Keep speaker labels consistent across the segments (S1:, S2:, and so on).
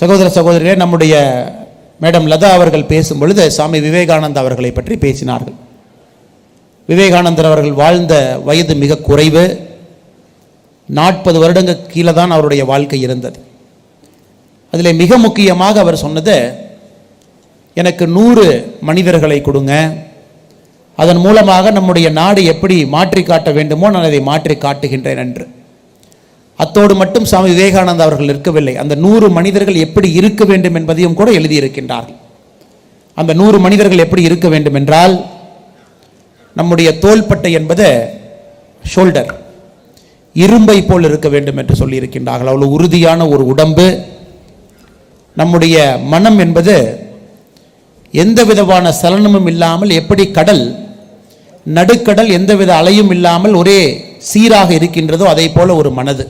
S1: சகோதர சகோதரிகளே நம்முடைய மேடம் லதா அவர்கள் பேசும் பொழுது சுவாமி விவேகானந்த் அவர்களை பற்றி பேசினார்கள். விவேகானந்தர் அவர்கள் வாழ்ந்த வயது மிக குறைவு. நாற்பது வருடங்கள் கீழே தான் அவருடைய வாழ்க்கை இருந்தது. அதில் மிக முக்கியமாக அவர் சொன்னது எனக்கு நூறு மனிதர்களை கொடுங்க. அதன் மூலமாக நம்முடைய நாடு எப்படி மாற்றி காட்ட வேண்டுமோ நான் அதை மாற்றி காட்டுகின்றேன் என்று. அத்தோடு மட்டும் சுவாமி விவேகானந்தா அவர்கள் இருக்கவில்லை அந்த நூறு மனிதர்கள் எப்படி இருக்க வேண்டும் என்பதையும் கூட எழுதியிருக்கின்றார்கள். அந்த நூறு மனிதர்கள் எப்படி இருக்க வேண்டும் என்றால் நம்முடைய தோள்பட்டை என்பது ஷோல்டர். இரும்பை போல் இருக்க வேண்டும் என்று சொல்லியிருக்கின்றார்கள். அவ்வளவு உறுதியான ஒரு உடம்பு. நம்முடைய மனம் என்பது எந்த விதமான சலனமும் இல்லாமல் எப்படி கடல் நடுக்கடல் எந்தவித அலையும் இல்லாமல் ஒரே சீராக இருக்கின்றதோ அதே போல ஒரு மனது.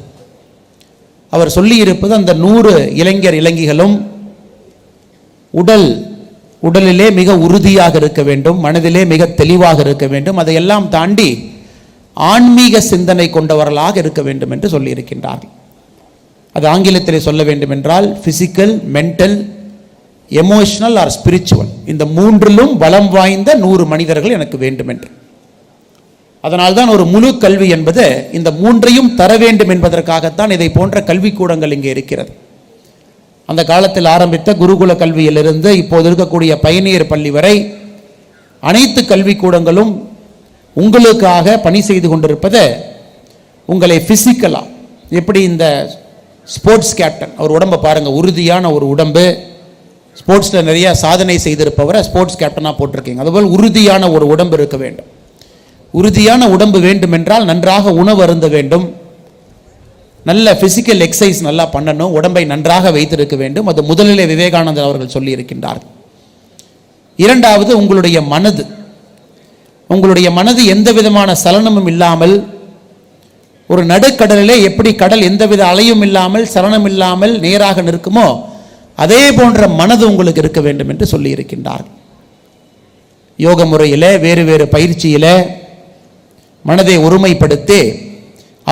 S1: அவர் சொல்லியிருப்பது அந்த நூறு இளைஞர் இளைஞிகளும் உடல் உடலிலே மிக உறுதியாக இருக்க வேண்டும் மனதிலே மிக தெளிவாக இருக்க வேண்டும். அதையெல்லாம் தாண்டி ஆன்மீக சிந்தனை கொண்டவர்களாக இருக்க வேண்டும் என்று சொல்லியிருக்கின்றார்கள். அது ஆங்கிலத்திலே சொல்ல வேண்டும் என்றால் physical mental emotional or spiritual இந்த மூன்றிலும் பலம் வாய்ந்த நூறு மனிதர்கள் எனக்கு வேண்டும் என்று அதனால்தான் ஒரு முழு கல்வி என்பது இந்த மூன்றையும் தர வேண்டும் என்பதற்காகத்தான் இதை போன்ற கல்விக்கூடங்கள் இங்கே இருக்கிறது. அந்த காலத்தில் ஆரம்பித்த குருகுல கல்வியிலிருந்து இப்போது இருக்கக்கூடிய பயணியர் பள்ளி வரை அனைத்து கல்விக்கூடங்களும் உங்களுக்காக பணி செய்து கொண்டிருப்பது உங்களை ஃபிசிக்கலாக எப்படி இந்த ஸ்போர்ட்ஸ் கேப்டன் அவர் உடம்பை பாருங்கள் உறுதியான ஒரு உடம்பு ஸ்போர்ட்ஸில் நிறைய சாதனை செய்திருப்பவரை ஸ்போர்ட்ஸ் கேப்டனாக போட்டிருக்கீங்க. அதுபோல் உறுதியான ஒரு உடம்பு இருக்க வேண்டும். உறுதியான உடம்பு வேண்டுமென்றால் நன்றாக உணவு அருந்த வேண்டும். நல்ல பிசிக்கல் எக்ஸசைஸ் நல்லா பண்ணணும். உடம்பை நன்றாக வைத்திருக்க வேண்டும். அது முதலிலே விவேகானந்தர் அவர்கள் சொல்லியிருக்கின்றார். இரண்டாவது உங்களுடைய மனது. உங்களுடைய மனது எந்த விதமான சலனமும் இல்லாமல் ஒரு நடுக்கடலிலே எப்படி கடல் எந்தவித அலையும் இல்லாமல் சலனம் இல்லாமல் நேராக நிற்குமோ அதே போன்ற மனது உங்களுக்கு இருக்க வேண்டும் என்று சொல்லியிருக்கின்றார். யோக முறையில் வேறு வேறு பயிற்சியில் மனதை ஒருமைப்படுத்தி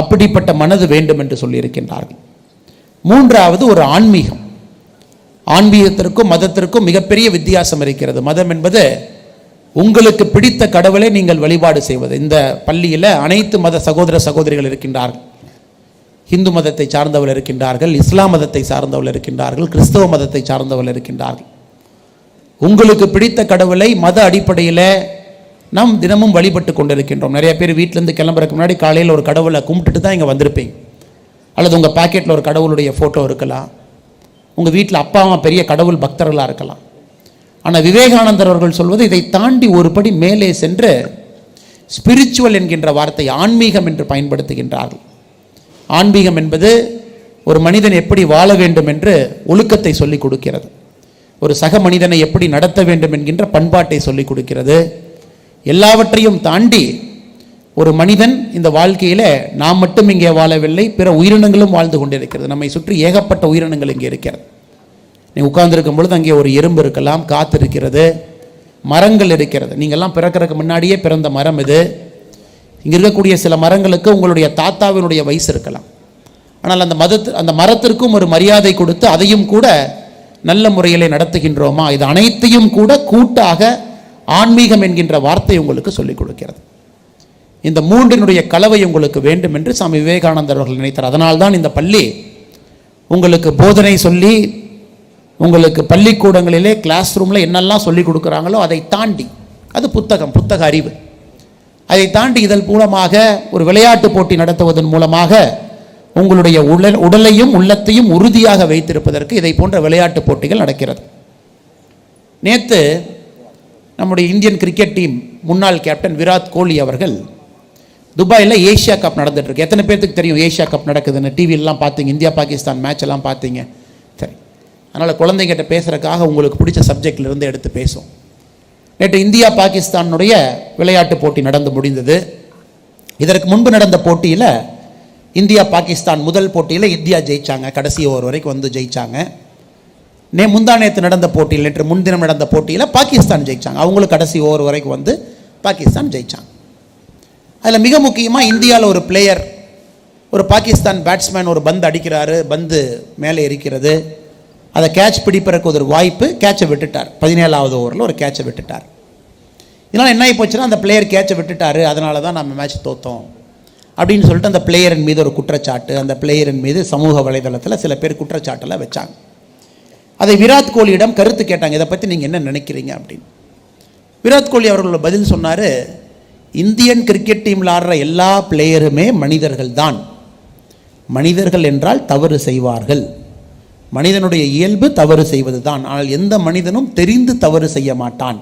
S1: அப்படிப்பட்ட மனது வேண்டும் என்று சொல்லியிருக்கின்றார்கள். மூன்றாவது ஒரு ஆன்மீகம். ஆன்மீகத்திற்கும் மதத்திற்கும் மிகப்பெரிய வித்தியாசம் இருக்கிறது. மதம் என்பது உங்களுக்கு பிடித்த கடவுளை நீங்கள் வழிபாடு செய்வது. இந்த பள்ளியில் அனைத்து மத சகோதர சகோதரிகள் இருக்கின்றார்கள். ஹிந்து மதத்தை சார்ந்தவர்கள் இருக்கின்றார்கள் இஸ்லாம் மதத்தை சார்ந்தவர்கள் இருக்கின்றார்கள் கிறிஸ்தவ மதத்தை சார்ந்தவர்கள் இருக்கின்றார்கள். உங்களுக்கு பிடித்த கடவுளை மத அடிப்படையில் நாம் தினமும் வழிபட்டு கொண்டிருக்கின்றோம். நிறைய பேர் வீட்டிலேருந்து கிளம்புறதுக்கு முன்னாடி காலையில் ஒரு கடவுளை கும்பிட்டுட்டு தான் இங்கே வந்திருப்பீங்க. அல்லது உங்கள் பாக்கெட்டில் ஒரு கடவுளுடைய ஃபோட்டோ இருக்கலாம். உங்கள் வீட்டில் அப்பா அம்மா பெரிய கடவுள் பக்தர்களாக இருக்கலாம். ஆனால் விவேகானந்தர் அவர்கள் சொல்வது இதை தாண்டி ஒரு படி மேலே சென்று ஸ்பிரிச்சுவல் என்கின்ற வார்த்தை ஆன்மீகம் என்று பயன்படுத்துகின்றார்கள். ஆன்மீகம் என்பது ஒரு மனிதன் எப்படி வாழ வேண்டும் என்று ஒழுக்கத்தை சொல்லிக் கொடுக்கிறது. ஒரு சக மனிதனை எப்படி நடத்த வேண்டும் என்கின்ற பண்பாட்டை சொல்லிக் கொடுக்கிறது. எல்லாவற்றையும் தாண்டி ஒரு மனிதன் இந்த வாழ்க்கையில் நாம் மட்டும் இங்கே வாழவில்லை பிற உயிரினங்களும் வாழ்ந்து கொண்டிருக்கிறது. நம்மை சுற்றி ஏகப்பட்ட உயிரினங்கள் இங்கே இருக்கிறது. நீ உட்கார்ந்துருக்கும் பொழுது அங்கே ஒரு எறும்பு இருக்கலாம் காத்து இருக்கிறது மரங்கள் இருக்கிறது. நீங்கள்லாம் பிறக்கறதுக்கு முன்னாடியே பிறந்த மரம் இது. இங்கே இருக்கக்கூடிய சில மரங்களுக்கு உங்களுடைய தாத்தாவினுடைய வயசு இருக்கலாம். ஆனால் அந்த மதத்து அந்த மரத்திற்கும் ஒரு மரியாதை கொடுத்து அதையும் கூட நல்ல முறையிலே நடத்துகின்றோமா? இது அனைத்தையும் கூட கூட்டாக ஆன்மீகம் என்கின்ற வார்த்தை உங்களுக்கு சொல்லிக் கொடுக்கிறது. இந்த மூன்றினுடைய கலவை உங்களுக்கு வேண்டும் என்று சாமி விவேகானந்தர் அவர்கள் நினைத்தார். அதனால்தான் இந்த பள்ளி உங்களுக்கு போதனை சொல்லி உங்களுக்கு பள்ளிக்கூடங்களிலே கிளாஸ் ரூமில் என்னெல்லாம் சொல்லிக் கொடுக்குறாங்களோ அதை தாண்டி அது புத்தகம் புத்தக அறிவு. அதை தாண்டி இதன் மூலமாக ஒரு விளையாட்டு போட்டி நடத்துவதன் மூலமாக உங்களுடைய உடல் உடலையும் உள்ளத்தையும் உறுதியாக வைத்திருப்பதற்கு இதை போன்ற விளையாட்டு போட்டிகள் நடக்கிறது. நேற்று நம்முடைய இந்தியன் கிரிக்கெட் டீம் முன்னாள் கேப்டன் விராட் கோலி அவர்கள் துபாயில் ஏஷியா கப் நடந்துட்டு எத்தனை பேர்த்துக்கு தெரியும் ஏஷியா கப் நடக்குதுன்னு? டிவிலெலாம் பார்த்தீங்க இந்தியா பாகிஸ்தான் மேட்ச் எல்லாம் பார்த்தீங்க. சரி. அதனால் குழந்தைங்கிட்ட பேசுகிறக்காக உங்களுக்கு பிடிச்ச சப்ஜெக்ட்லேருந்து எடுத்து பேசும் நேற்று இந்தியா பாகிஸ்தானுடைய விளையாட்டு போட்டி நடந்து முடிந்தது. இதற்கு முன்பு நடந்த போட்டியில் இந்தியா பாகிஸ்தான் முதல் போட்டியில் இந்தியா ஜெயித்தாங்க கடைசி ஓவர் வரைக்கும் வந்து ஜெயிச்சாங்க. நே முந்தா நேற்று நடந்த போட்டியில் நேற்று முன்தினம் நடந்த போட்டியில் பாகிஸ்தான் ஜெயிச்சாங்க. அவங்களும் கடைசி ஓவர் வரைக்கும் வந்து பாகிஸ்தான் ஜெயித்தாங்க அதில் மிக முக்கியமாக இந்தியாவில் ஒரு பிளேயர் ஒரு பாகிஸ்தான் பேட்ஸ்மேன் ஒரு பந்து அடிக்கிறாரு பந்து மேலே இருக்கிறது அதை கேட்ச் பிடிப்பதற்கு ஒரு வாய்ப்பு கேட்சை விட்டுட்டார். பதினேழாவது ஓவரில் ஒரு கேட்சை விட்டுட்டார். இதனால் என்ன ஆகி போச்சுன்னா அந்த பிளேயர் கேட்சை விட்டுட்டார். அதனால தான் நம்ம மேட்ச் தோத்தோம். அப்படின்னு சொல்லிட்டு அந்த பிளேயரின் மீது ஒரு குற்றச்சாட்டு அந்த பிளேயரின் மீது சமூக வலைதளத்தில் சில பேர் குற்றச்சாட்டெல்லாம் வச்சாங்க. அதை விராட் கோலியிடம் கருத்து கேட்டாங்க. இதை பற்றி நீங்கள் என்ன நினைக்கிறீங்க அப்படின்னு. விராட் கோலி அவர்களோட பதில் சொன்னார் இந்தியன் கிரிக்கெட் டீமில் ஆடுற எல்லா பிளேயருமே மனிதர்கள் தான் மனிதர்கள் என்றால் தவறு செய்வார்கள். மனிதனுடைய இயல்பு தவறு செய்வது தான் ஆனால் எந்த மனிதனும் தெரிந்து தவறு செய்ய மாட்டான்.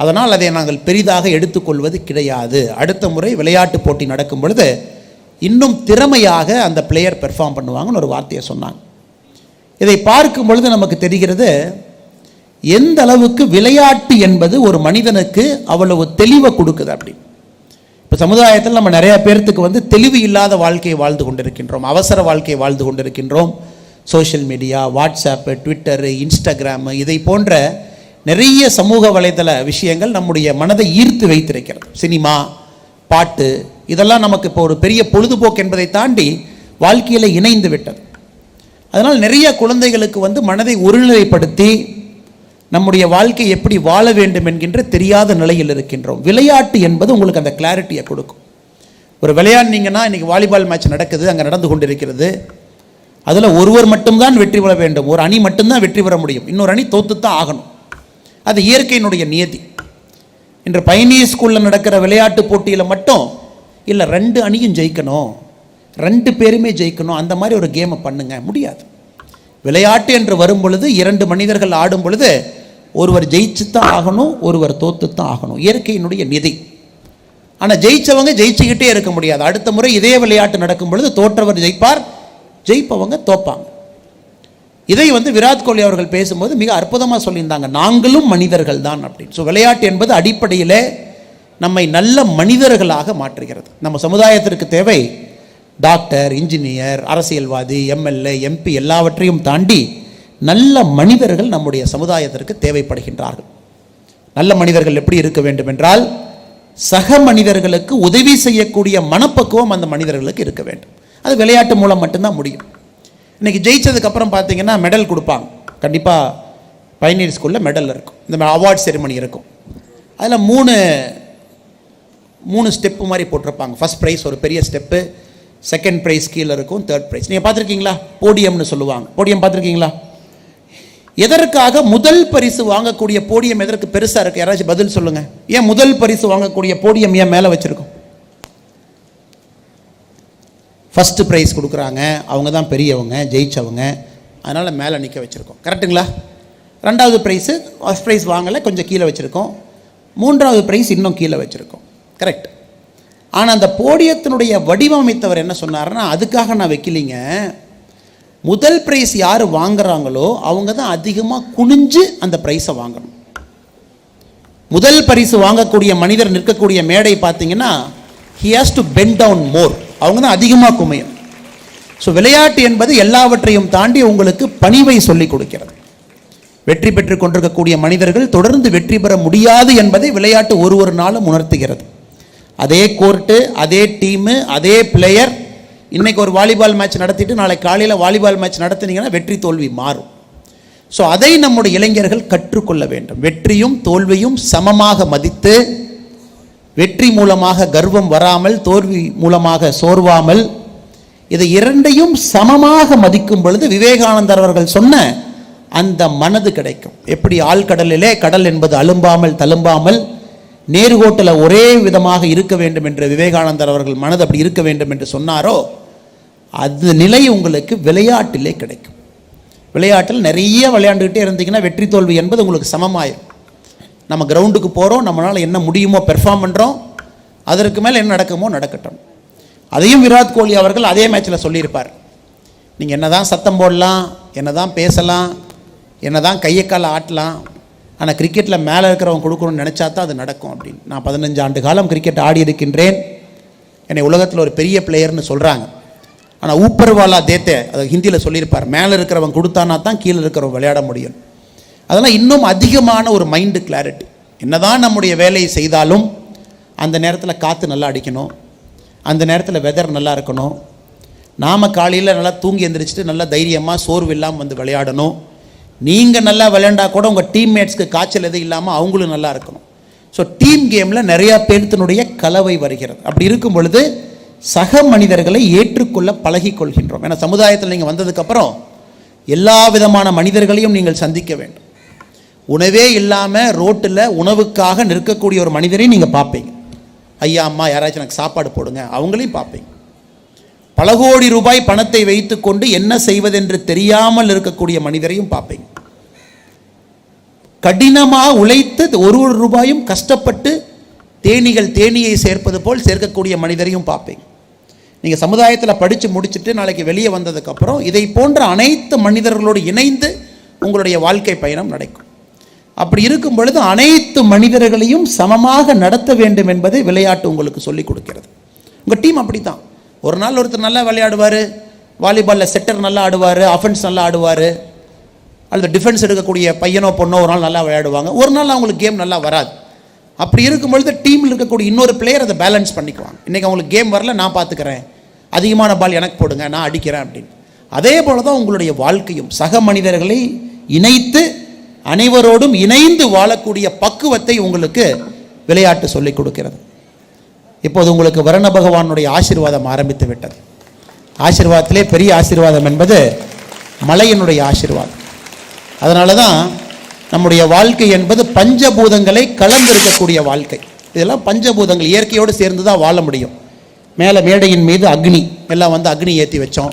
S1: அதனால் அதை நாங்கள் பெரிதாக எடுத்துக்கொள்வது கிடையாது. அடுத்த முறை விளையாட்டு போட்டி நடக்கும் பொழுது இன்னும் திறமையாக அந்த பிளேயர் பெர்ஃபார்ம் பண்ணுவாங்கன்னு ஒரு வார்த்தையை சொன்னாங்க. இதை பார்க்கும் பொழுது நமக்கு தெரிகிறது எந்த அளவுக்கு விளையாட்டு என்பது ஒரு மனிதனுக்கு அவ்வளவு தெளிவை கொடுக்குது அப்படி. இப்போ சமுதாயத்தில் நம்ம நிறைய பேர்த்துக்கு வந்து தெளிவு இல்லாத வாழ்க்கையை வாழ்ந்து கொண்டிருக்கின்றோம் அவசர வாழ்க்கையை வாழ்ந்து கொண்டிருக்கின்றோம். Social media WhatsApp Twitter Instagram இதை போன்ற நிறைய சமூக வலைதள விஷயங்கள் நம்முடைய மனதை ஈர்த்து வைத்திருக்கிறது. சினிமா பாட்டு இதெல்லாம் நமக்கு இப்போ ஒரு பெரிய பொழுதுபோக்கு என்பதை தாண்டி வாழ்க்கையில் இணைந்து விட்டது. அதனால் நிறைய குழந்தைகளுக்கு வந்து மனதை ஒருநிலைப்படுத்தி நம்முடைய வாழ்க்கை எப்படி வாழ வேண்டும் என்கின்ற தெரியாத நிலையில் இருக்கின்றோம். விளையாட்டு என்பது உங்களுக்கு அந்த கிளாரிட்டியை கொடுக்கும். ஒரு விளையாடினீங்கன்னா இன்றைக்கி வாலிபால் மேட்ச் நடக்குது அங்கே நடந்து கொண்டிருக்கிறது. அதில் ஒருவர் மட்டும்தான் வெற்றி பெற வேண்டும் ஒரு அணி மட்டும்தான் வெற்றி பெற முடியும். இன்னொரு அணி தோத்து தான் ஆகணும். அது இயற்கையினுடைய நியதி. இன்று பயணி ஸ்கூலில் நடக்கிற விளையாட்டு போட்டியில் மட்டும் இல்லை ரெண்டு அணியும் ஜெயிக்கணும். ரெண்டு பேருமே ஜெயிக்கணும். அந்த மாதிரி ஒரு கேமை பண்ணுங்க. முடியாது. விளையாட்டு என்று வரும் பொழுது இரண்டு மனிதர்கள் ஆடும் பொழுது ஒருவர் ஜெயிச்சு தான் ஆகணும் ஒருவர் தோத்து தான் ஆகணும். இயற்கையினுடைய நிதி. ஆனால் ஜெயிச்சவங்க ஜெயிச்சுக்கிட்டே இருக்க முடியாது. அடுத்த முறை இதே விளையாட்டு நடக்கும் பொழுது தோற்றவர் ஜெயிப்பார் ஜெயிப்பவங்க தோப்பாங்க. இதை வந்து விராட் கோலி அவர்கள் பேசும்போது மிக அற்புதமாக சொல்லியிருந்தாங்க. நாங்களும் மனிதர்கள் தான் அப்படின்னு. ஸோ விளையாட்டு என்பது அடிப்படையில் நம்மை நல்ல மனிதர்களாக மாற்றுகிறது. நம்ம சமுதாயத்திற்கு தேவை டாக்டர் இன்ஜினியர் அரசியல்வாதி எம்எல்ஏ எம்பி எல்லாவற்றையும் தாண்டி நல்ல மனிதர்கள் நம்முடைய சமுதாயத்திற்கு தேவைப்படுகின்றார்கள். நல்ல மனிதர்கள் எப்படி இருக்க வேண்டும் என்றால் சக மனிதர்களுக்கு உதவி செய்யக்கூடிய மனப்பக்குவம் அந்த மனிதர்களுக்கு இருக்க வேண்டும். அது விளையாட்டு மூலம் மட்டும்தான் முடியும். இன்னைக்கு ஜெயித்ததுக்கப்புறம் பார்த்தீங்கன்னா மெடல் கொடுப்பாங்க. கண்டிப்பாக பைனியர் ஸ்கூலில் மெடல் இருக்கும். இந்த மாதிரி அவார்ட் செரிமனி இருக்கும். அதில் மூணு மூணு ஸ்டெப்பு மாதிரி போட்டிருப்பாங்க. ஃபர்ஸ்ட் ப்ரைஸ் ஒரு பெரிய ஸ்டெப்பு செகண்ட் ப்ரைஸ் கீழே இருக்கும் தேர்ட் ப்ரைஸ் நீங்கள் பார்த்துருக்கீங்களா? போடியம்னு சொல்லுவாங்க. போடியம் பார்த்துருக்கீங்களா? எதற்காக முதல் பரிசு வாங்கக்கூடிய போடியம் எதற்கு பெருசாக இருக்குது யாராச்சும் பதில் சொல்லுங்கள் ஏன் முதல் பரிசு வாங்கக்கூடிய போடியம் ஏன் மேலே வச்சுருக்கோம்? ஃபஸ்ட்டு ப்ரைஸ் கொடுக்குறாங்க. அவங்க தான் பெரியவங்க ஜெயித்தவங்க அதனால் மேலே நிற்க வச்சுருக்கோம். கரெக்டுங்களா ரெண்டாவது ப்ரைஸு ஃபஸ்ட் ப்ரைஸ் வாங்கலை கொஞ்சம் கீழே வச்சுருக்கோம். மூன்றாவது ப்ரைஸ் இன்னும் கீழே வச்சுருக்கோம். கரெக்ட் ஆனால் அந்த போடியத்தினுடைய வடிவமைத்தவர் என்ன சொன்னார்னா அதுக்காக நான் வைக்கலிங்க. முதல் ப்ரைஸ் யார் வாங்குறாங்களோ அவங்க தான் அதிகமாக குனிஞ்சு அந்த ப்ரைஸை வாங்கணும். முதல் பரிசு வாங்கக்கூடிய மனிதர் நிற்கக்கூடிய மேடை பார்த்தீங்கன்னா he has to bend down more அவங்க தான் அதிகமாக குமையும். ஸோ விளையாட்டு என்பது எல்லாவற்றையும் தாண்டி உங்களுக்கு பணிவை சொல்லிக் கொடுக்கிறது. வெற்றி பெற்று கொண்டிருக்கக்கூடிய மனிதர்கள் தொடர்ந்து வெற்றி பெற முடியாது என்பதை விளையாட்டு ஒரு ஒரு நாளும் உணர்த்துகிறது. அதே கோர்ட்டு அதே டீமு அதே பிளேயர் இன்றைக்கி ஒரு வாலிபால் மேட்ச் நடத்திட்டு நாளைக்கு காலையில் வாலிபால் மேட்ச் நடத்துனீங்கன்னா வெற்றி தோல்வி மாறும். ஸோ அதை நம்முடைய இளைஞர்கள் கற்றுக்கொள்ள வேண்டும். வெற்றியும் தோல்வியும் சமமாக மதித்து வெற்றி மூலமாக கர்வம் வராமல் தோல்வி மூலமாக சோர்வாமல் இதை இரண்டையும் சமமாக மதிக்கும் பொழுது விவேகானந்தர் அவர்கள் சொன்ன அந்த மனது கிடைக்கும். எப்படி ஆழ்கடலிலே கடல் என்பது அலும்பாமல் தழும்பாமல் நேர்கோட்டில் ஒரே விதமாக இருக்க வேண்டும் என்று விவேகானந்தர் அவர்கள் மனது அப்படி இருக்க வேண்டும் என்று சொன்னாரோ அது நிலை உங்களுக்கு விளையாட்டிலே கிடைக்கும். விளையாட்டில் நிறைய விளையாண்டுக்கிட்டே இருந்தீங்கன்னா வெற்றி தோல்வி என்பது உங்களுக்கு சமமாயிரும். நம்ம கிரவுண்டுக்கு போகிறோம் நம்மளால் என்ன முடியுமோ பெர்ஃபார்ம் பண்ணுறோம் அதற்கு மேலே என்ன நடக்குமோ நடக்கட்டும். அதையும் விராட் கோலி அவர்கள் அதே மேட்ச்சில் சொல்லியிருப்பார். நீங்கள் என்ன தான் சத்தம் போடலாம் என்ன தான் பேசலாம் என்ன தான் கையை காலை ஆட்டலாம் ஆனால் கிரிக்கெட்டில் மேலே இருக்கிறவங்க கொடுக்கணும்னு நினச்சா தான் அது நடக்கும் அப்படின்னு. நான் பதினஞ்சு ஆண்டு காலம் கிரிக்கெட் ஆடி இருக்கின்றேன். என்னை உலகத்தில் ஒரு பெரிய பிளேயர்னு சொல்கிறாங்க ஆனால் ஊப்பர்வாலா தேத்தே அதை ஹிந்தியில் சொல்லியிருப்பார் மேலே இருக்கிறவன் கொடுத்தானா தான் கீழே இருக்கிறவன் விளையாட முடியும். அதெல்லாம் இன்னும் அதிகமான ஒரு மைண்டு கிளாரிட்டி என்னதான் நம்முடைய வேலையை செய்தாலும் அந்த நேரத்தில் காற்று நல்லா அடிக்கணும். அந்த நேரத்தில் வெதர் நல்லா இருக்கணும். நாம் காலையில் நல்லா தூங்கி எந்திரிச்சிட்டு நல்லா தைரியமாக சோர்வு இல்லாமல் வந்து விளையாடணும். நீங்கள் நல்லா விளையாண்டா கூட உங்கள் டீம்மேட்ஸ்க்கு காய்ச்சல் எதுவும் இல்லாமல் அவங்களும் நல்லா இருக்கணும். ஸோ டீம் கேமில் நிறையா பேர்த்தினுடைய கலவை வருகிறது. அப்படி இருக்கும் பொழுது சக மனிதர்களை ஏற்றுக்கொள்ள பழகிக்கொள்கின்றோம் ஏன்னா சமுதாயத்தில் நீங்கள் வந்ததுக்கப்புறம் எல்லா விதமான மனிதர்களையும் நீங்கள் சந்திக்க வேண்டும். உணவே இல்லாமல் ரோட்டில் உணவுக்காக நிற்கக்கூடிய ஒரு மனிதரை நீங்கள் பார்ப்பீங்க. ஐயா அம்மா யாராச்சும் எனக்கு சாப்பாடு போடுங்க அவங்களையும் பார்ப்பீங்க. பல கோடி ரூபாய் பணத்தை வைத்துக்கொண்டு என்ன செய்வதென்று தெரியாமல் இருக்கக்கூடிய மனிதரையும் பார்ப்பீங்க. கடினமாக உழைத்து ஒரு ஒரு ரூபாயும் கஷ்டப்பட்டு தேனீகள் தேனியை சேர்ப்பது போல் சேர்க்கக்கூடிய மனிதரையும் பார்ப்பேன். நீங்கள் சமுதாயத்தில் படித்து முடிச்சுட்டு நாளைக்கு வெளியே வந்ததுக்கப்புறம் இதை போன்ற அனைத்து மனிதர்களோடு இணைந்து உங்களுடைய வாழ்க்கை பயணம் நடக்கும். அப்படி இருக்கும் பொழுது அனைத்து மனிதர்களையும் சமமாக நடத்த வேண்டும் என்பதை விளையாட்டு உங்களுக்கு சொல்லிக் கொடுக்கிறது. உங்கள் டீம் அப்படி தான் ஒரு நாள் ஒருத்தர் நல்லா விளையாடுவார் வாலிபாலில் செட்டர் நல்லா ஆடுவார் அஃபென்ஸ் நல்லா ஆடுவார். அல்லது டிஃபென்ஸ் எடுக்கக்கூடிய பையனோ பொண்ணோ ஒரு நாள் நல்லா விளையாடுவாங்க. ஒரு நாள் அவங்களுக்கு கேம் நல்லா வராது. அப்படி இருக்கும் பொழுது டீமில் இருக்கக்கூடிய இன்னொரு பிளேயர் அதை பேலன்ஸ் பண்ணிக்குவாங்க. இன்றைக்கி அவங்களுக்கு கேம் வரல நான் பார்த்துக்கிறேன் அதிகமான பால் எனக்கு போடுங்க நான் அடிக்கிறேன் அப்படின்னு. அதே போல தான் உங்களுடைய வாழ்க்கையும். சக மனிதர்களை இணைத்து அனைவரோடும் இணைந்து வாழக்கூடிய பக்குவத்தை உங்களுக்கு விளையாட்டு சொல்லிக் கொடுக்கிறது. இப்போது உங்களுக்கு வருண பகவானுடைய ஆசீர்வாதம் ஆரம்பித்து விட்டது. ஆசீர்வாதத்திலே பெரிய ஆசீர்வாதம் என்பது மலையினுடைய ஆசீர்வாதம். அதனால தான் நம்முடைய வாழ்க்கை என்பது பஞ்சபூதங்களை கலந்திருக்கக்கூடிய வாழ்க்கை. இதெல்லாம் பஞ்சபூதங்கள் இயற்கையோடு சேர்ந்து தான் வாழ முடியும். மேலே மேடையின் மீது அக்னி எல்லாம் வந்து அக்னி ஏற்றி வச்சோம்.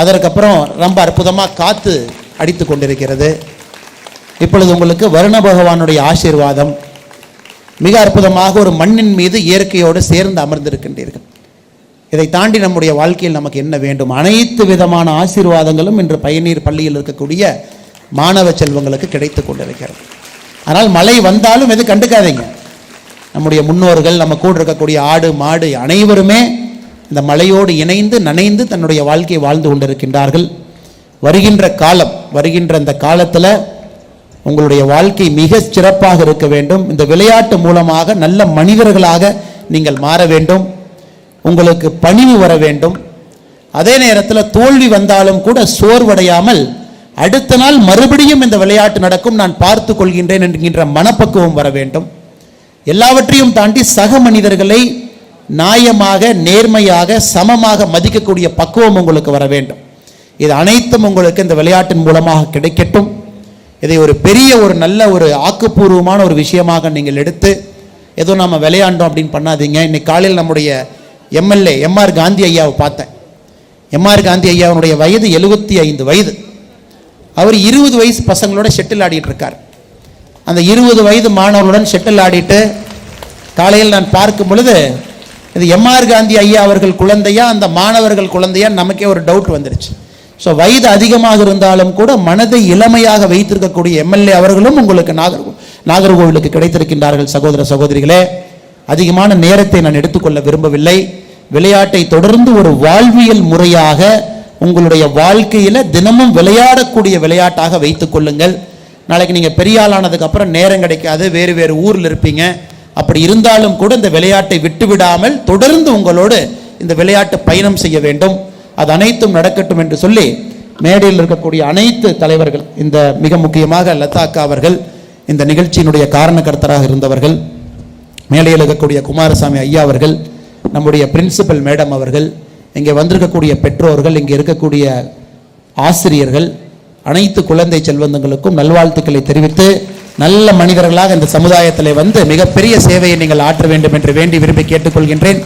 S1: அதற்கப்புறம் ரொம்ப அற்புதமாக காற்று அடித்து கொண்டிருக்கிறது. இப்பொழுது உங்களுக்கு வருண பகவானுடைய ஆசீர்வாதம். மிக அற்புதமாக ஒரு மண்ணின் மீது இயற்கையோடு சேர்ந்து அமர்ந்திருக்கின்றீர்கள். இதை தாண்டி நம்முடைய வாழ்க்கையில் நமக்கு என்ன வேண்டும்? அனைத்து விதமான ஆசீர்வாதங்களும் இன்று பயனீர் பள்ளியில் இருக்கக்கூடிய மாணவ செல்வங்களுக்கு கிடைத்து கொண்டிருக்கிறது. ஆனால் மழை வந்தாலும் எது கண்டுக்காதீங்க. நம்முடைய முன்னோர்கள் நம்ம கூட இருக்கக்கூடிய ஆடு மாடு அனைவருமே இந்த மலையோடு இணைந்து நனைந்து தன்னுடைய வாழ்க்கையை வாழ்ந்து கொண்டிருக்கின்றார்கள். வருகின்ற காலம் வருகின்ற இந்த காலத்தில் உங்களுடைய வாழ்க்கை மிக சிறப்பாக இருக்க வேண்டும். இந்த விளையாட்டு மூலமாக நல்ல மனிதர்களாக நீங்கள் மாற வேண்டும். உங்களுக்கு பணிவு வர வேண்டும். அதே நேரத்தில் தோல்வி வந்தாலும் கூட சோர்வடையாமல் அடுத்த நாள் மறுபடியும் இந்த விளையாட்டு நடக்கும். நான் பார்த்து கொள்கின்றேன் என்கின்ற மனப்பக்குவம் வர வேண்டும். எல்லாவற்றையும் தாண்டி சக மனிதர்களை நியாயமாக நேர்மையாக சமமாக மதிக்கக்கூடிய பக்குவம் உங்களுக்கு வர வேண்டும். இது அனைத்தும் உங்களுக்கு இந்த விளையாட்டின் மூலமாக கிடைக்கட்டும். இதை ஒரு பெரிய ஒரு நல்ல ஒரு ஆக்கப்பூர்வமான ஒரு விஷயமாக நீங்கள் எடுத்து ஏதோ நம்ம விளையாண்டோம் அப்படின்னு பண்ணாதீங்க. இன்னைக்கு காலையில் நம்முடைய எம்எல்ஏ எம்ஆர் காந்தி ஐயாவை பார்த்தேன். எம்ஆர் காந்தி ஐயாவுடைய வயது எழுபத்தி ஐந்து வயது. அவர் இருபது வயசு பசங்களோட ஷெட்டில் ஆடிட்டு இருக்கார் அந்த இருபது வயது மாணவர்களுடன் ஷெட்டில் ஆடிட்டு காலையில் நான் பார்க்கும் பொழுது இது எம்ஆர் காந்தி ஐயா அவர்கள் குழந்தையா அந்த மாணவர்கள் குழந்தையா நமக்கே ஒரு டவுட் வந்துருச்சு. ஸோ வயது அதிகமாக இருந்தாலும் கூட மனதை இளமையாக வைத்திருக்கக்கூடிய எம்எல்ஏ அவர்களும் உங்களுக்கு நாகர் நாகர்கோவிலுக்கு கிடைத்திருக்கின்றார்கள். சகோதர சகோதரிகளே அதிகமான நேரத்தை நான் எடுத்துக்கொள்ள விரும்பவில்லை. விளையாட்டை தொடர்ந்து ஒரு வாழ்வியல் முறையாக உங்களுடைய வாழ்க்கையில் தினமும் விளையாடக்கூடிய விளையாட்டாக வைத்துக் கொள்ளுங்கள். நாளைக்கு நீங்கள் பெரிய ஆளானதுக்கு அப்புறம் நேரம் கிடைக்காது வேறு வேறு ஊரில் இருப்பீங்க. அப்படி இருந்தாலும் கூட இந்த விளையாட்டை விட்டுவிடாமல் தொடர்ந்து உங்களோடு இந்த விளையாட்டு பயணம் செய்ய வேண்டும். அது அனைத்தும் நடக்கட்டும் என்று சொல்லி மேடையில் இருக்கக்கூடிய அனைத்து தலைவர்கள் இந்த மிக முக்கியமாக லதாக்கா அவர்கள் இந்த நிகழ்ச்சியினுடைய காரணகர்த்தராக இருந்தவர்கள் மேடையில் இருக்கக்கூடிய குமாரசாமி ஐயா அவர்கள் நம்முடைய பிரின்சிபல் மேடம் அவர்கள் இங்கே வந்திருக்கக்கூடிய பெற்றோர்கள் இங்கே இருக்கக்கூடிய ஆசிரியர்கள் அனைத்து குழந்தை செல்வந்தங்களுக்கும் நல்வாழ்த்துக்களை தெரிவித்து நல்ல மனிதர்களாக இந்த சமுதாயத்தில் வந்து மிகப்பெரிய சேவையை நீங்கள் ஆற்ற வேண்டும் என்று வேண்டி விரும்பி கேட்டுக்கொள்கின்றேன்.